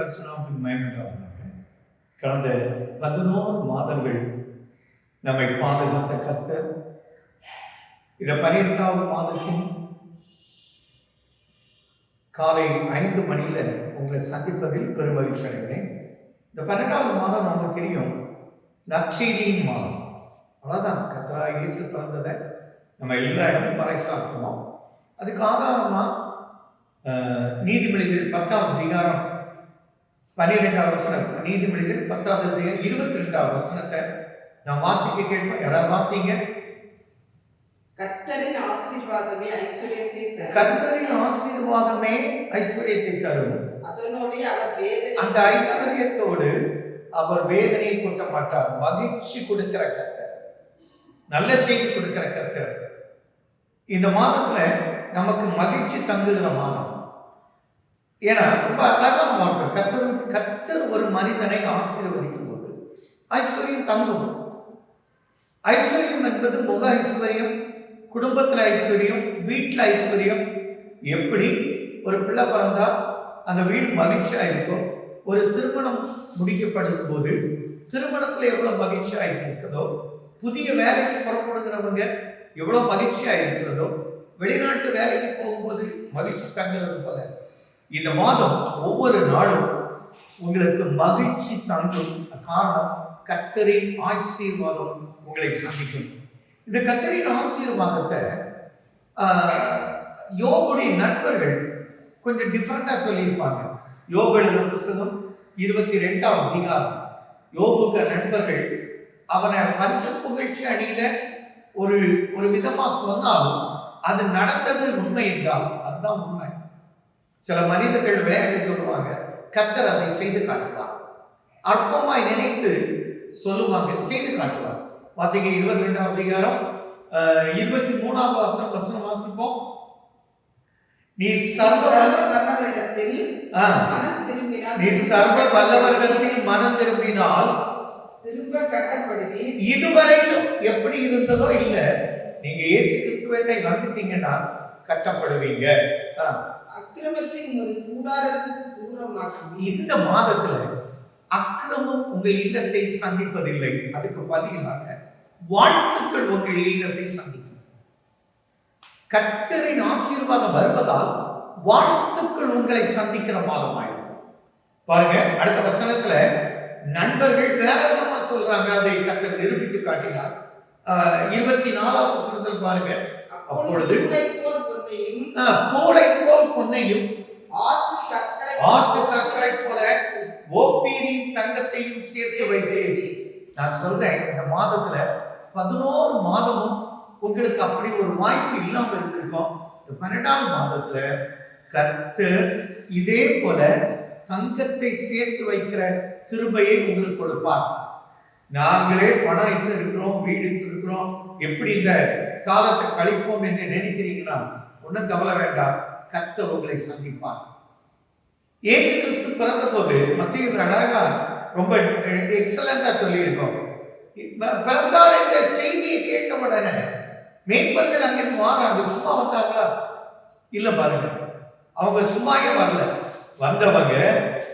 பரிசுநாமத்துக்கு மயமண்டாக கடந்த பதினோரு மாதங்கள் நம்மை பாதுகாத்த கத்தர் இந்த பனிரெண்டாவது மாதத்தின் காலை ஐந்து மணியில உங்களை சந்திப்பதில் பெருமகிழ்ச்சி அடைகிறேன். இந்த பன்னெண்டாவது மாதம் நமக்கு தெரியும் நற்செய்தியின் மாதம். அவ்வளோதான் கத்ரா இயேசு பிறந்ததை நம்ம எல்லா இடமும் பறைசாற்றுவோம். அதுக்கு ஆதாரமாக நீதிபதிகள் நீதிமொழிகள் அதிகாரம் பன்னிரெண்டாவது வசனம். நீதிமொழிகள் பத்தாவது அதிகாரம் இருபத்தி ரெண்டாவது வசனத்தை நான் வாசிக்க கேட்போம். யாராவது வாசிங்க? கர்த்தரின் ஆசீர்வாதமே ஐஸ்வர்யத்தை தரும். கர்த்தரின் ஆசீர்வாதமே ஐஸ்வர்யத்தை தரும். அதனோடு அவர் வேதனை அந்த ஐஸ்வர்யத்தோடு அவர் வேதனையை கூட்ட மாட்டார். மகிழ்ச்சி கொடுக்கிற கர்த்தர். நல்ல செய்தி கொடுக்கிற கர்த்தர். இந்த மாதத்துல நமக்கு மகிழ்ச்சி தங்குகிற மாதம். ஏன்னா ரொம்ப அழகான வார்த்தை கத்தர் கத்தர் ஒரு மனிதனை ஆசீர்வதிக்கும் போது ஐஸ்வர்யம் தங்கும். ஐஸ்வர்யம் என்பது முக ஐஸ்வர்யம் குடும்பத்தில் ஐஸ்வர்யம் வீட்டில் ஐஸ்வர்யம் எப்படி? ஒரு பிள்ளை பிறந்தா அந்த வீடு மகிழ்ச்சியாக இருக்கும் ஒரு திருமணம் முடிக்கப்படும் போது திருமணத்தில் எவ்வளோ மகிழ்ச்சியாக இருக்கிறதோ புதிய வேலைக்கு புறப்படுகிறவங்க எவ்வளோ மகிழ்ச்சியாக இருக்கிறதோ வெளிநாட்டு வேலைக்கு போகும்போது மகிழ்ச்சி தங்குறது போல. இந்த மாதம் ஒவ்வொரு நாளும் உங்களுக்கு மகிழ்ச்சி தங்கும் காரணம் கத்தரின் ஆசீர்வாதம் உங்களை சந்திக்கும். இந்த கத்தரின் ஆசீர்வாதத்தை யோகுடைய நண்பர்கள் கொஞ்சம் டிஃப்ரெண்டாக சொல்லியிருப்பாங்க. யோபு எழுதின புஸ்தகம் இருபத்தி ரெண்டாம் அதிகாரம். யோகுக்க நண்பர்கள் அவனை பஞ்ச புகழ்ச்சி அணியில ஒரு ஒரு விதமா சொன்னாலும் அது நடந்தது உண்மை என்றால் அதுதான் உண்மை. சில மனிதர்கள் வேலை சொல்லுவாங்க கத்தர் அதை செய்து காட்டுவார். அற்பமாய் நினைத்து சொல்லுவாங்க செய்து காட்டுவார். வாசிக்க இருபத்தி ரெண்டாம் அதிகாரம் இருபத்தி மூணாவது வசனம் வசனம் வாசிப்போம். நீ சர்வ திரும்பினால் நீ சர்வ வல்லவர்களில் மனம் திரும்பினால் திரும்ப கட்டப்படுவீர். இதுவரையிலும் எப்படி இருந்ததோ இல்ல நீங்க இயேசு கிறிஸ்துவை வந்துட்டீங்கன்னா கட்டப்படுவீங்க. ஆ, அக்கிரமத்தை உமது கூடாரத்துக்கு தூரமாக்குவீர் இந்த மாதத்துல அக்கிரமம் உங்க இல்லத்தை சந்திப்பதில்லை. அதுக்கு பதிலாக வாழ்த்துக்கள் உங்கள் இல்லத்தை சந்திக்கும். கத்தரின் ஆசீர்வாதம் வருவதால் வாழ்த்துக்கள் உங்களை சந்திக்கிற மாதம் பாருங்க அடுத்த வசனத்துல நண்பர்கள் வேற விதமா சொல்றாங்க. அதை கத்தர் நிரூபித்து காட்டினார். ஆஹ், இருபத்தி நாலாவது வசனத்தில் பாருங்க. அப்பொழுது உடை போல் பொன்னையும் ஆற்று கற்களை போல ஓப்பீரின் தங்கத்தையும் சேர்த்து வைத்தேன். நான் சொல்றேன் இந்த மாதத்துல பதினோரு மாதமும் உங்களுக்கு அப்படி ஒரு வாய்ப்பு இல்லாம இருந்திருக்கும். இந்த பன்னெண்டாவது மாதத்துல கர்த்தர் இதே போல தங்கத்தை சேர்த்து வைக்கிற கிருபையை உங்களுக்கு கொடுப்பார். நாங்களே பணம் இட்டு இருக்கிறோம் வீடு இட்டு இருக்கிறோம் எப்படி இந்த காலத்தை கழிப்போம் என்று நினைக்கிறீங்களா ஒன்றும் கவலை வேண்டாம். கர்த்தர் உங்களை சந்திப்பார். ஏசு கிறிஸ்து பிறந்த போது மத்திய அழகா ரொம்ப எக்ஸலண்டா சொல்லியிருக்கோம். பிறந்தார் என்ற செய்தியை கேட்ட உடனே மேய்ப்பர்கள் அங்கிருந்து வாராங்க. சும்மா வந்தாங்களா? இல்ல பாருங்க. அவங்க சும்மாயே வரல. வந்தவங்க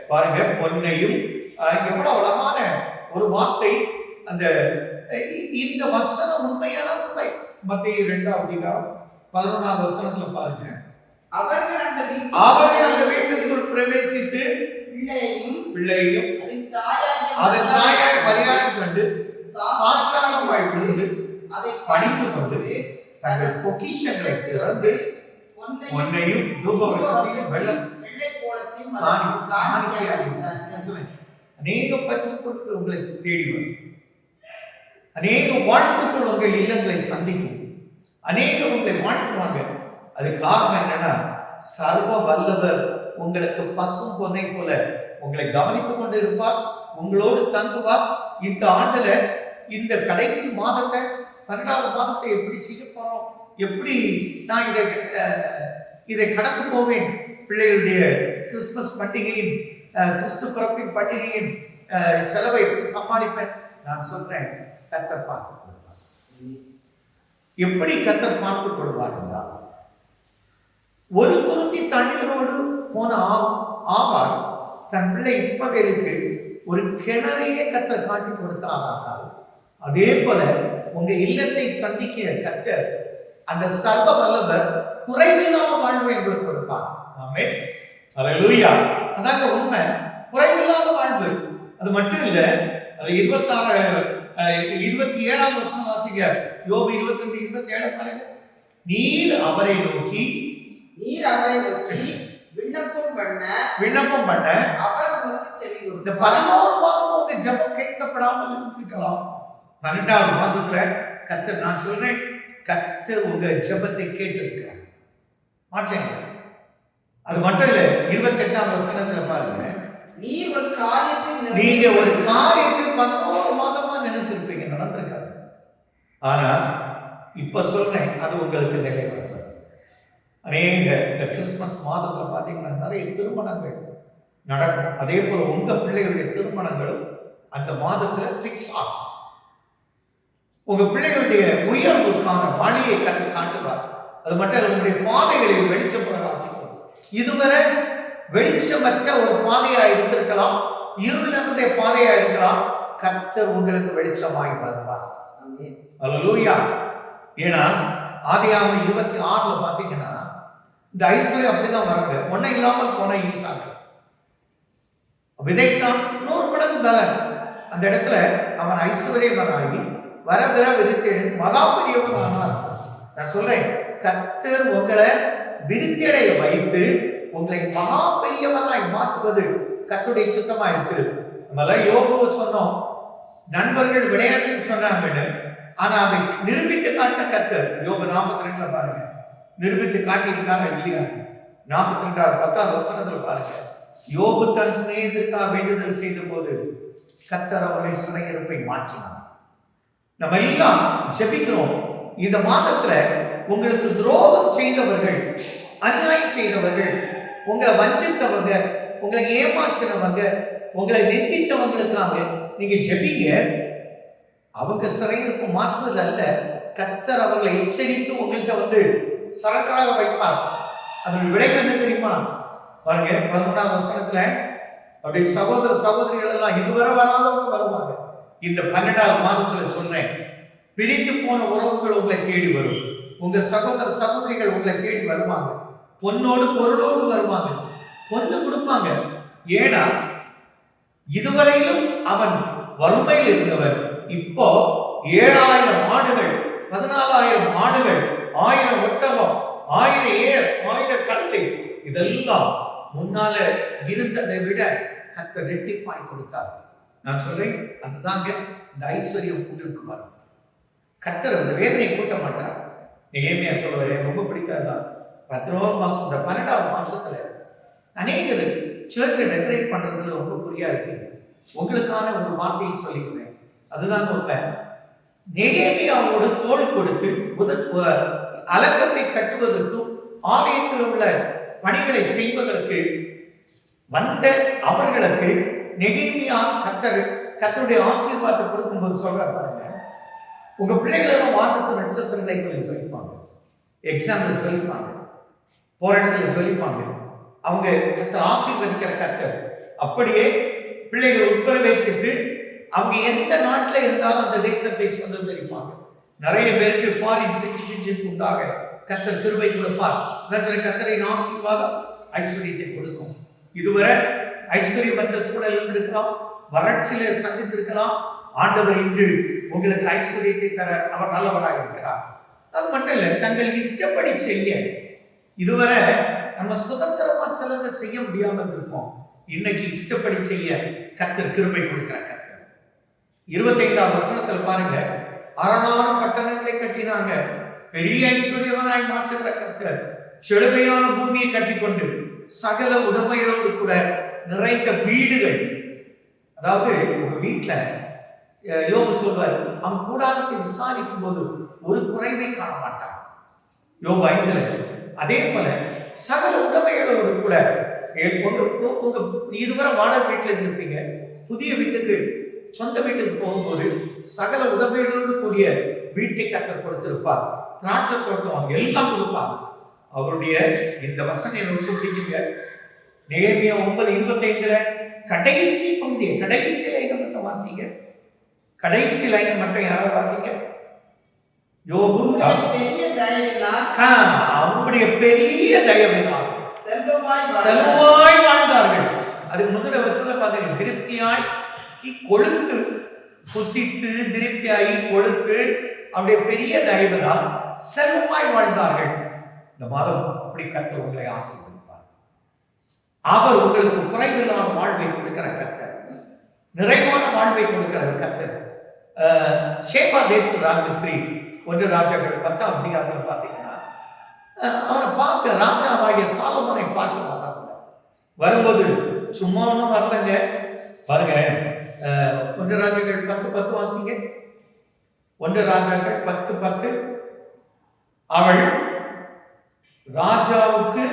பாருங்க பொன்னையும் எவ்வளவு அழகான ஒரு வார்த்தை அந்த இந்த வசனம் உண்மையான உண்மை. மத்திய இரண்டாவது அதிகாரம் பதினொன்றாவது வசனத்துல பாருங்க. அவர்கள் அந்த அவர்கள் அந்த வீட்டுக்குள் பிரவேசித்து பிள்ளையையும் பிள்ளையையும் அதன் தாயாய் மரியாதை மரியாதை கண்டு சாஸ்திரமாய் விழுந்து அதை பணிந்து கொண்டு தங்கள் பொக்கிஷங்களை திறந்து பொன்னையும் தூபவர்க்கத்தையும் வெள்ளம் அநேக பரிசு பொருட்கள் உங்களை தேடி வரும். அநேக வாழ்த்துக்கள் உங்கள் இல்லங்களை சந்திக்கும். அநேக உங்களை வாழ்த்துவாங்க. அது காரணம் என்னன்னா சர்வ வல்லவர் உங்களுக்கு பசும் பொன்னை போல உங்களை கவனித்துக் கொண்டு இருப்பார் உங்களோடு தங்குவார். இந்த ஆண்டுல இந்த கடைசி மாதத்தை பன்னெண்டாவது மாதத்தை எப்படி செய்ய போறோம்? எப்படி நான் இதை இதை கடந்து போவேன்? பிள்ளைகளுடைய கிறிஸ்துமஸ் பண்டிகையின் கிறிஸ்து பிறப்பின் பண்டிகையின் செலவை எப்படி சமாளிப்பேன்? நான் சொல்றேன். கத்தர் பார்த்துக் கொள்வார். எப்படி கத்தர் பார்த்துக் கொள்வார் என்றால் ஒரு துருத்தி தண்ணீரோடு போன ஆ- ஆகார் தன் பிள்ளை இஸ்மவேலுக்கு ஒரு கிணறையே கத்தர் காட்டி கொடுத்தாரானால் அதே போல உங்க இல்லத்தை சந்திக்கிற கத்தர் அந்த சர்வ வல்லவர் குறைவில்லாத வாழ்வை உங்களுக்கு கொடுப்பார். ஆமே அல்லேலூயா அதாங்க உண்மை. குறைவில்லாத வாழ்வு. அது மட்டும் இல்ல அது இருபத்தாறு இருபத்தி ஏழாம் வருஷம் வாசிங்க. யோபு இருபத்தி ரெண்டு இருபத்தி ஏழு பாருங்க. நீர் அவரை நோக்கி நீர் அவரை நோக்கி விண்ணப்பம் பண்ண விண்ணப்பம் பண்ண அவர் உனக்கு செவி கொடுப்பார். பதினோரு மாதம் உங்க ஜெபம் கேட்கப்படாமல் இருந்திருக்கலாம். பன்னெண்டாவது மாதத்துல கத்தர் நான் சொல்றேன் கத்தர் உங்க ஜெபத்தை கேட்டிருக்கிறார். மாற்றேங்க. அது மட்டும் இல்ல இருபத்தெட்டாம் வசனத்துல பாருங்க. நீ ஒரு காரியத்தில் நீங்க ஒரு காரியத்தை பதினோரு மாதமா நினைச்சிருப்பீங்க நடந்திருக்காது ஆனா இப்ப சொல்றேன் அது உங்களுக்கு நிறைவேறும் அநேக இந்த கிறிஸ்துமஸ் மாதத்துல பாத்தீங்கன்னா நிறைய திருமணங்கள் நடக்கும். அதே போல உங்க பிள்ளைகளுடைய திருமணங்களும் அந்த மாதத்துல பிக்ஸ் ஆகும். உங்க பிள்ளைகளுடைய உயர்வுக்கான வழியை கற்று காட்டுவார். அது மட்டும் உங்களுடைய பாதைகளில் வெளிச்சம் பிரகாசிக்கும் இதுவரை வெளிச்சமற்ற ஒரு பாதையா இருந்திருக்கலாம். இருள் பாதையா இருக்கலாம். கர்த்தர் உங்களுக்கு வெளிச்சமாய் வருவார். அல்லூயா ஏன்னா ஆதியாம இருபத்தி ஆறுல பாத்தீங்கன்னா இந்த ஐஸ்வர்யம் அப்படிதான் வருங்க ஒன்னும் இல்லாமல் போன ஈசாக்கு. விதைத்தான் நூறு மடங்கு பலன். அந்த இடத்துல அவன் ஐஸ்வர்யவனாகி வர வர விருத்தெடு மகா பெரியவன் ஆனார் நான் சொல்றேன் கர்த்தர் உங்களை விருத்தியடைய வைத்து உங்களை மகா பெரியவனாய் மாற்றுவது கர்த்தருடைய சித்தமா இருக்கு. நம்மளாம் யோகுவை சொன்னோம் நண்பர்கள் விளையாட்டுன்னு சொன்னாங்க ஆனா அதை நிரூபித்து காட்டின கத்தர். யோக நாற்பத்தி ரெண்டுல பாருங்க. நிரூபித்து காட்டியிருக்காரா இல்லையா? நாற்பத்தி ரெண்டாவது பத்தாவது வசனத்துல பாருங்க. யோபு தன் சிநேகத்திற்காக வேண்டுதல் செய்த போது கத்தர் அவர்கள் சிறையிருப்பை மாற்றினார். நம்ம எல்லாம் ஜெபிக்கிறோம். இந்த மாதத்துல உங்களுக்கு துரோகம் செய்தவர்கள் அநியாயம் செய்தவர்கள் உங்களை வஞ்சித்தவங்க உங்களை ஏமாற்றினவங்க உங்களை நிந்தித்தவங்களுக்காக நீங்க ஜெபிங்க. அவங்க சிறையிருப்பு மாற்றுவது அல்ல கத்தர் அவர்களை எச்சரித்து உங்கள்கிட்ட வந்து சரக்கராக வைப்பார். அதனுடைய விளைவு என்ன தெரியுமா? பாருங்க பதினொன்றாவது வசனத்துல அப்படி சகோதர சகோதரிகள் எல்லாம் இதுவரை வராதவங்க வருவாங்க. இந்த பன்னெண்டாவது மாதத்துல சொன்னேன் பிரிந்து போன உறவுகள் உங்களை தேடி வரும். உங்க சகோதர சகோதரிகள் உங்களை தேடி வருவாங்க. பொண்ணோடு பொருளோடு வருவாங்க. பொண்ணு கொடுப்பாங்க. ஏன்னா இதுவரையிலும் அவன் வறுமையில் இருந்தவர் இப்போ ஏழாயிரம் ஆடுகள் பதினாலாயிரம் ஆடுகள் ஆயிரம் ஒட்டகம் ஆயிரம் ஏர் ஆயிரம் கழுதை இதெல்லாம் முன்னால இருந்ததை விட கத்த ரெட்டிப்பாய் கொடுத்தார். நான் சொல்றேன் அதுதாங்க இந்த ஐஸ்வர்யம் உங்களுக்கு வரும். கத்தர் அந்த வேதனை கூட்ட மாட்டார். ஏமையா சொல்லுவார் எனக்கு ரொம்ப பிடிக்காதான் பதினோரு மாசம் இந்த பன்னெண்டாவது மாசத்துல அநேகர் சர்ச்சை டெக்கரேட் பண்றதுல ரொம்ப குறியா இருக்கு உங்களுக்கான ஒரு வார்த்தையை சொல்லிக்கிறேன். அதுதான் உண்மை நெகேமியாவோடு தோல் கொடுத்து உத- அலக்கத்தை கட்டுவதற்கும் ஆலயத்தில் உள்ள பணிகளை செய்வதற்கு வந்த அவர்களுக்கு நெகேமியா கத்தர் கத்தருடைய ஆசீர்வாதத்தை கொடுக்கும்போது சொல்ற பாருங்க. உங்க பிள்ளைகளும் வானத்து நட்சத்திரங்களை போய் சொல்லிப்பாங்க. எக்ஸாம்ல சொல்லிப்பாங்க. போற இடத்துல அவங்க கத்தர் ஆசீர்வதிக்கிற கத்தர். அப்படியே பிள்ளைகள் உட்பிரவேசித்து அவங்க எந்த நாட்டில் இருந்தாலும் அந்த தேசத்தை சுதந்திரிப்பாங்க. நிறைய பேருக்கு ஃபாரின் சிட்டிசன்ஷிப் உண்டாக கத்தர் கிருபை கொடுப்பார். கத்தர் கத்தரின் ஆசீர்வாதம் ஐஸ்வர்யத்தை கொடுக்கும். இதுவரை ஐஸ்வர்யமற்ற சூழல் இருந்திருக்கலாம் வறட்சியில சந்தித்திருக்கலாம். ஆண்டவர் இன்று உங்களுக்கு ஐஸ்வர்யத்தை தர அவர் நல்லவராக இருக்கிறார் அது மட்டும் இல்லை தங்கள் இஷ்டப்படி செய்ய. இதுவரை நம்ம சுதந்திரமா சிலதை செய்ய முடியாமல் இருப்போம். இன்னைக்கு இஷ்டப்படி செய்ய கத்தர் கிருமை கொடுக்கிற கத்தர். இருபத்தைந்தாம் வசனத்துல பாருங்க அரணான பட்டணங்களை கட்டினாங்க. பெரிய ஐஸ்வர்யவனாய் மாற்றுகிற கத்தர் செழுமையான பூமியை கட்டிக்கொண்டு சகல உடமைகளோடு கூட நிறைந்த வீடுகள். அதாவது உங்க வீட்டுல யோபு சொல்வார் அவன் கூடாரத்தை விசாரிக்கும் போது ஒரு குறைவை காண மாட்டான். யோபு ஐந்துல அதே போல சகல உடமைகளோடு கூட உங்க உங்க- இதுவரை வாடகை வீட்டில் இருந்திருப்பீங்க. புதிய வீட்டுக்கு சொந்த வீட்டுக்கு போகும்போது சகல உடமைகளோடு கூடிய வீட்டை கத்தர் கொடுத்திருப்பார். திராட்சை தோட்டம் எல்லாம் கொடுப்பார் அவருடைய இந்த வசனம் எனக்கு ரொம்ப பிடிக்குங்க. நெகேமியா ஒன்பது இருபத்தைந்துல கடைசி பகுதியை கடைசி லைனை மட்டும் வாசிங்க. கடைசி லைனை மட்டும் யாரும் வாசிங்க. யோபு பெரிய தயவினால் அவருடைய பெரிய தயவினால் செல்வமாய் வாழ்ந்தார்கள். அதுக்கு முந்தின வருஷத்துல பாத்தீங்க திருப்தியாய் கொழுத்து புசித்து திருப்தியாகி கொழுத்து அவருடைய பெரிய தயவினால் செல்வமாய் வாழ்ந்தார்கள். இந்த மாதம் அப்படி கர்த்தர் உங்களை ஆசீர்வதிப்பார். அவர் உங்களுக்கு குறைவில்லாத வாழ்வை கொடுக்கிற கர்த்தர். நிறைவான வாழ்வை கொடுக்கிற கர்த்தர். அஹ், ஷேபா தேச ராஜஸ்ரீ ஒன்று ராஜாக்கள் பத்தாம் அதிகாரத்தில் பார்த்தீங்கன்னா அஹ், அவரை பார்க்க ராஜாவாகிய சாலமனை பார்க்க வர்றாங்க. வரும்போது சும்மா ஒன்றும் வரலங்க. பாருங்க ஒன்று ராஜாக்கள் பத்து பத்து வாசிங்க. ஒன்று ராஜாக்கள் பத்து பத்து. அவள் ராஜாவுக்கு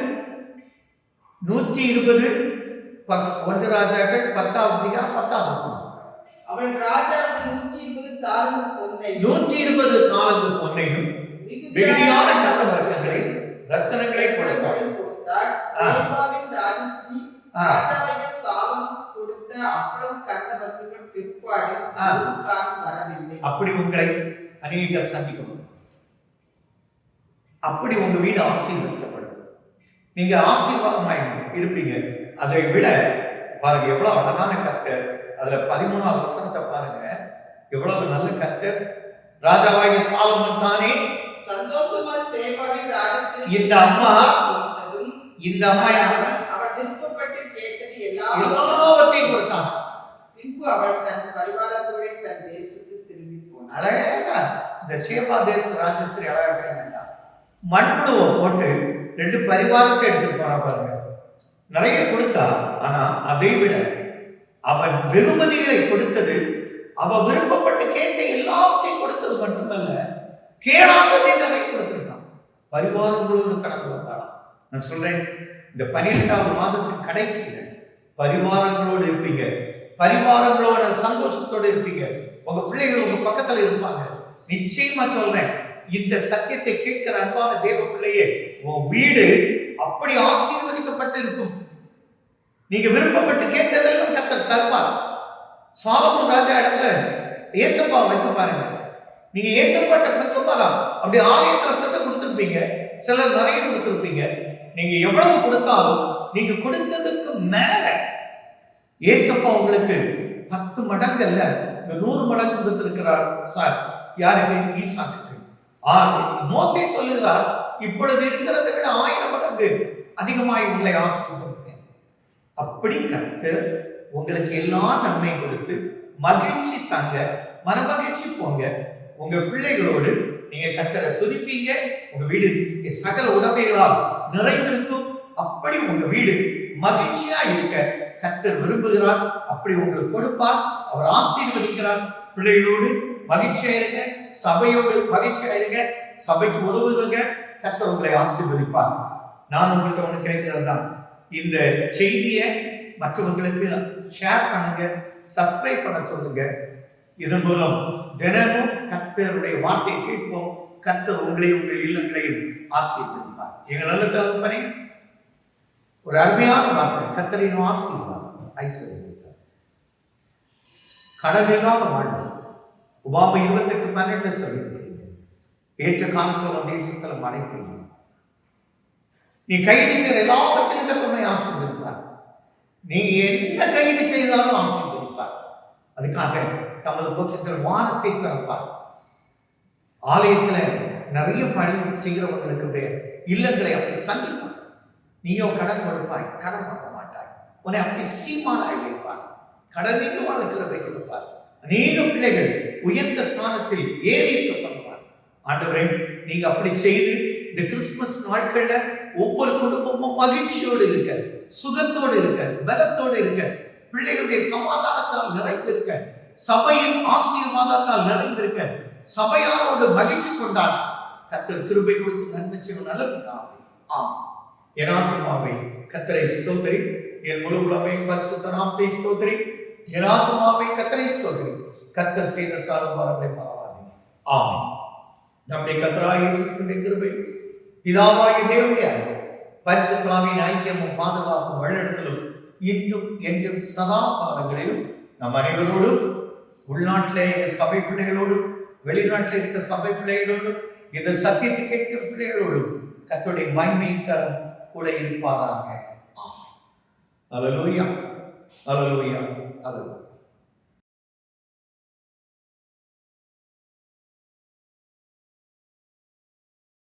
நூற்றி இருபது பத்- ஒன்று ராஜாக்கள் பத்தாவது அதிகாரம் பத்தாம் வசனம். அவள் நூற்றி இருபது காலத்து பொன்னையும் வெகுதியான கட்டமரக்கங்களை ரத்தனங்களை கொடுத்தார். அப்படி உங்களை அநேக சந்திக்கணும் அப்படி உங்க வீடு ஆசீர்வதிக்கப்படும். நீங்க ஆசீர்வாதமாய் இருப்பீங்க. அதை விட பாருங்க எவ்வளவு அழகான கர்த்தர். அதுல பதிமூணாவது வசனத்தை பாருங்க. எவ்வளவு நல்ல கர்த்தர். ராஜாவாகிய சாலமன் தானே? சந்தோஷமா சேபாவின் ராஜஸ்ரீ இந்த அம்மா இந்த அம்மா அவள் விருப்பப்பட்டு கேட்டது எல்லாம் எல்லாவற்றையும் கொடுத்தான். பின்பு அவள் தன் பரிவாரத்தோட தன் தேசத்துக்கு திரும்பி போனாள். அழகா. இந்த சேபா தேச ராஜஸ்திரி அழகா இருக்காங்க மண்புழுவை போட்டு ரெண்டு பரிவாரத்தை எடுத்துட்டு போனா பாருங்க. நிறைய கொடுத்தா ஆனா அதை விட அவன் வெகுமதிகளை கொடுத்தது அவ விருப்பப்பட்டு கேட்ட எல்லாத்தையும் கொடுத்தது மட்டுமல்ல கேளாததே நிறைய கொடுத்துருக்கான். பரிவாரங்களோடு கடந்து வந்தாளாம். நான் சொல்றேன் இந்த பன்னிரெண்டாவது மாதத்தின் கடைசியில பரிவாரங்களோடு இருப்பீங்க. பரிவாரங்களோட சந்தோஷத்தோடு இருப்பீங்க. உங்க பிள்ளைகள் உங்க பக்கத்துல இருப்பாங்க. நிச்சயமா சொல்றேன் இந்த சத்தியத்தை கேட்கிற அன்பான தேவ பிள்ளையே உன் வீடு அப்படி ஆசீர்வதிக்கப்பட்டு இருக்கும் நீங்க விருப்பப்பட்டு கேட்டதெல்லாம் கத்தர் தருவார். சாலமன் ராஜா இடத்துல ஏசப்பா வைத்து பாருங்க. நீங்க ஏசப்பாட்ட பெற்றோம்தான் அப்படி ஆலயத்துல பெற்று கொடுத்துருப்பீங்க சிலர் நிறைய கொடுத்துருப்பீங்க. நீங்க எவ்வளவு கொடுத்தாலும் நீங்க கொடுத்ததுக்கு மேல ஏசப்பா உங்களுக்கு பத்து மடங்கு அல்ல இந்த நூறு மடங்கு கொடுத்திருக்கிறார் சார். யாருக்கு? ஈசாக்கு ஆ, மோசே சொல்லுகிறார் இப்பொழுது இருக்கிறத விட ஆயிரம் மடங்கு அதிகமாய் உங்களை ஆசீர்வதிப்பேன். அப்படி கருத்து உங்களுக்கு எல்லா நன்மை கொடுத்து மகிழ்ச்சி தாங்க. மனமகிழ்ச்சி போங்க. உங்க பிள்ளைகளோடு நீங்க கர்த்தரை துதிப்பீங்க. உங்க வீடு சகல உடமைகளால் நிறைந்திருக்கும். அப்படி உங்க வீடு மகிழ்ச்சியா இருக்க கத்தர் விரும்புகிறார். அப்படி உங்களுக்கு கொடுப்பார். அவர் ஆசீர்வதிக்கிறார். பிள்ளைகளோடு மகிழ்ச்சியா இருங்க. சபையோடு மகிழ்ச்சியா இருங்க. சபைக்கு உதவுங்க கத்தர் உங்களை ஆசீர்வதிப்பார். நான் உங்கள்கிட்ட ஒன்று கேட்கிறது தான் இந்த செய்தியை மற்றவங்களுக்கு ஷேர் பண்ணுங்க சப்ஸ்கிரைப் பண்ண சொல்லுங்க. இதன் மூலம் தினமும் கத்தருடைய வார்த்தையை கேட்போம். கத்தர் உங்களையும் உங்கள் இல்லங்களையும் ஆசீர்வதிப்பார். எங்கள் நல்ல தகப்பனே ஒரு அருமையான வார்த்தை. கர்த்தரின் ஆசீர்வாதம் ஐஸ்வர்யம் கடலில்லாத வாழ்வு. உபாப இருபத்தெட்டு பன்னெண்டு சொல்லியிருக்கிறீங்க. ஏற்ற காலத்தில் உன் தேசத்துல மழை பெய்யும் நீ கை நீச்சல் எல்லாவற்றிலும் கத்தனை ஆசீர்வதிப்பார். நீ என்ன கைது செய்தாலும் ஆசீர்வதிப்பார். அதுக்காக தமது பொக்கிசல் வானத்தை திறப்பார். ஆலயத்தில் நிறைய பணி செய்கிறவங்களுக்கு இல்லங்களை அப்படி சந்திப்பார். நீயோ கடன் கொடுப்பாய் கடன் வாங்க மாட்டாய். உன்னை அப்படி சீமானாய் வைப்பார். கடனிட்டு வாழ்க்கிறதை கொடுப்பார். அநேக பிள்ளைகள் உயர்ந்த ஸ்தானத்தில் ஏறி இருக்க பண்ணுவார் ஆண்டவரே நீங்க அப்படி செய்து இந்த கிறிஸ்துமஸ் நாட்கள்ல ஒவ்வொரு மகிழ்ச்சியோடு இருக்க சுகத்தோடு இருக்க பலத்தோடு இருக்க பிள்ளைகளுடைய சமாதானத்தால் நிறைந்திருக்க சபையின் ஆசீர்வாதத்தால் நிறைந்திருக்க சபையாரோடு மகிழ்ச்சி கொண்டாட கத்தர் கிருபை கொடுத்து நன்மை செய்யும் நல்ல பிதாவே. ஆமென். கத்தரை ஸ்தோத்திரி. என் முழு உலகை பரிசுத்த ஸ்தோத்திரி. என் கத்தரை ஸ்தோத்திரி. கத்தர் செய்த சாரபாரங்களை பரவாதே ஆமென். நம்முடைய கத்தராய் கிருபை பிதாவாகிய தேவனுடைய பரிசுத்தாவின் ஐக்கியமும் பாதுகாப்பும் வழிநடத்தலும் இன்றும் என்றும் சதா காலங்களிலும் நம் அனைவரோடும் உள்நாட்டிலே இருக்க சபை பிள்ளைகளோடும் வெளிநாட்டில் இருக்க சபை பிள்ளைகளோடும் இந்த சத்தியத்தை கேட்கும் பிள்ளைகளோடும் கத்துடைய மகிமையின் கரம் கூட இருப்பாராக. ஆமென். அலலூயா அலலூயா